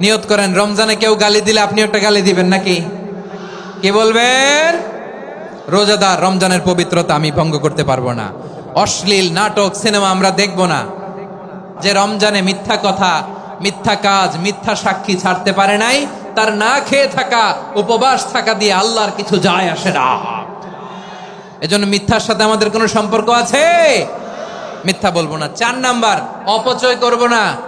নিয়ত করেন, রমজানে কেউ গালি দিলে আপনি একটা গালি দিবেন নাকি? কি বলবেন? রোজাদার, রমজানের পবিত্রতা আমি ভঙ্গ করতে পারব না। অশ্লীল নাটক, সিনেমা আমরা দেখব না। যে রমজানে মিথ্যা কথা, মিথ্যা কাজ, মিথ্যা সাক্ষী ছাড়তে পারে নাই, তার না খেয়ে থাকা, উপবাস থাকা দিয়ে আল্লাহর কিছু যায় আসে না। এজন্য মিথ্যার সাথে আমাদের কোনো সম্পর্ক আছে? মিথ্যা বলব না। চার নাম্বার, অপচয় করব না।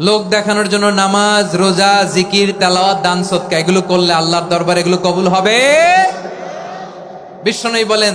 লোক দেখানোর জন্য নামাজ, রোজা, জিকির, তেলাওয়াত, দান, সৎকা, এগুলো করলে আল্লাহর দরবার এগুলো কবুল হবে? বিশ্বনবী বলেন